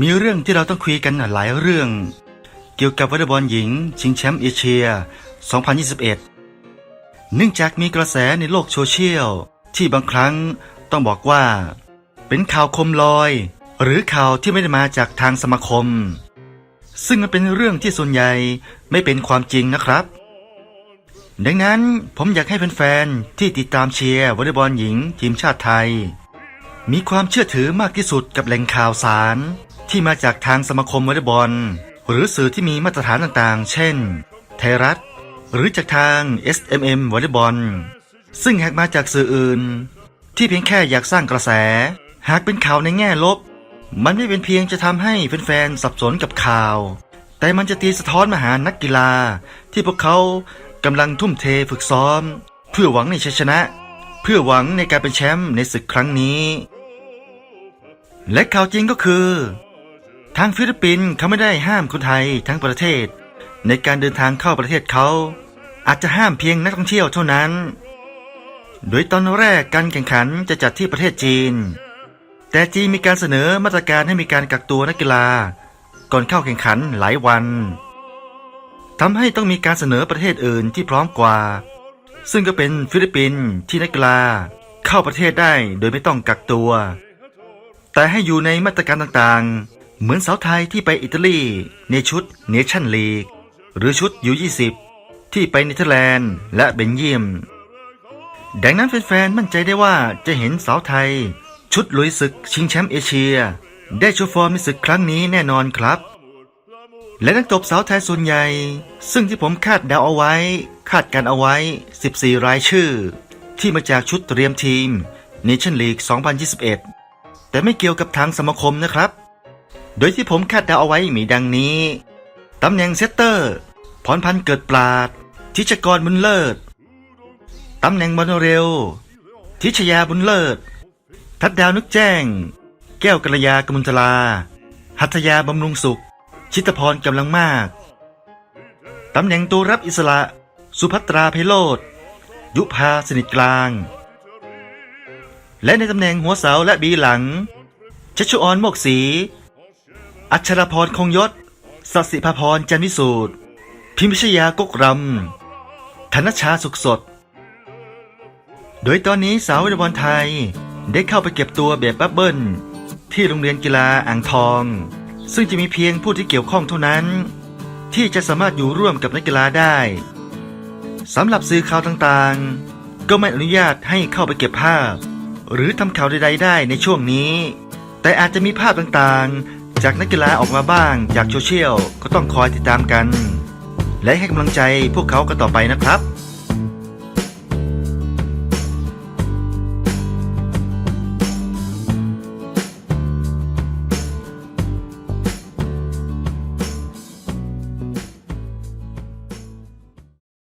มีเรื่องที่เราต้องคุยกันหลายเรื่อง เกี่ยวกับวอลเลย์บอลหญิง ชิงแชมป์เอเชีย 2021 เนื่องจากมีกระแสในโลกโซเชียล ที่บางครั้งต้องบอกว่า เป็นข่าวคมลอย หรือข่าวที่ไม่ได้มาจากทางสมาคม ซึ่งมันเป็นเรื่องที่ส่วนใหญ่ไม่เป็นความจริงนะครับ ดังนั้นผมอยากให้แฟนๆที่ติดตามเชียร์วอลเลย์บอลหญิง ทีมชาติไทยมีความเชื่อถือมากที่สุดกับแหล่งข่าวสาร ที่มาจากทางสมาคมวอลเลย์บอล หรือสื่อที่มีมาตรฐานต่างๆ เช่น ไทยรัฐ หรือจากทาง SMM วอลเลย์บอล ซึ่งหากมาจากสื่ออื่น ที่เพียงแค่อยากสร้างกระแส หากเป็นข่าวในแง่ลบ มันไม่เป็นเพียงจะทำให้แฟนๆสับสนกับข่าว แต่มันจะตีสะท้อนมาหานักกีฬา ที่พวกเขากำลังทุ่มเทฝึกซ้อม เพื่อหวังในชัยชนะ เพื่อหวังในการเป็นแชมป์ในศึกครั้งนี้ และข่าวจริงก็คือ ทางฟิลิปปินส์เขาไม่ได้ห้ามคนไทยทั้งประเทศ ในการเดินทางเข้าประเทศเขาอาจจะห้ามเพียงนักท่องเที่ยวเท่านั้น โดยตอนแรกการแข่งขันจะจัดที่ประเทศจีน แต่จีนมีการเสนอมาตรการให้มีการกักตัวนักกีฬา ก่อนเข้าแข่งขันหลายวันทำให้ต้องมีการเสนอประเทศอื่นที่พร้อมกว่า ซึ่งก็เป็นฟิลิปปินส์ที่นักกีฬาเข้าประเทศได้โดยไม่ต้องกักตัว แต่ให้อยู่ในมาตรการต่างๆ เหมือนสาวไทยที่ไปอิตาลีในชุดเนชั่นลีกหรือชุดยู20ที่ไปเนเธอร์แลนด์และเบลเยียม ดังนั้นแฟนๆมั่นใจได้ว่าจะเห็นสาวไทย ชุดลุยศึกชิงแชมป์เอเชีย ได้โชว์ฟอร์มในศึกครั้งนี้แน่นอนครับ และนักตบสาวไทยส่วนใหญ่ ซึ่งที่ผมคาดเดาเอาไว้ คาดการเอาไว้ 14 รายชื่อ ที่มาจากชุดเตรียมทีมเนชั่นลีก 2021 แต่ไม่เกี่ยวกับทางสมาคมนะครับ โดยที่ผมคาดเดาเอาไว้มีดังนี้ ตำแหน่งเซตเตอร์ พรพันธ์เกิดปราด ทิชกรบุญเลิศ ตำแหน่งบอลเร็ว ทิชยาบุญเลิศ ทัดดาวนึกแจ้ง แก้วกัลยากมุลตลา หัตยาบำรุงสุข ชิตพรกำลังมาก ตำแหน่งตัวรับอิสระ สุภัตราไพโรธยุพาสนิทกลาง และในตำแหน่งหัวเสาและบีหลังชัชชุออนโมกศี อัชรพรคงยศสสิภพรจันวิสูตร พิมพิชยากกรำธนชาสุขสด โดยตอนนี้สาววอลเลย์บอลไทยได้เข้าไปเก็บตัวแบบบับเบิ้ลที่โรงเรียนกีฬาอ่างทอง ซึ่งจะมีเพียงผู้ที่เกี่ยวข้องเท่านั้น ที่จะสามารถอยู่ร่วมกับนักกีฬาได้สำหรับสื่อข่าวต่างๆ ก็ไม่อนุญาตให้เข้าไปเก็บภาพ หรือทำข่าวใดๆได้ในช่วงนี้ แต่อาจจะมีภาพต่างๆ จากนักกีฬาออกมาบ้าง จากโซเชียลก็ต้องคอยติดตามกัน และให้กำลังใจพวกเขากันต่อไปนะครับ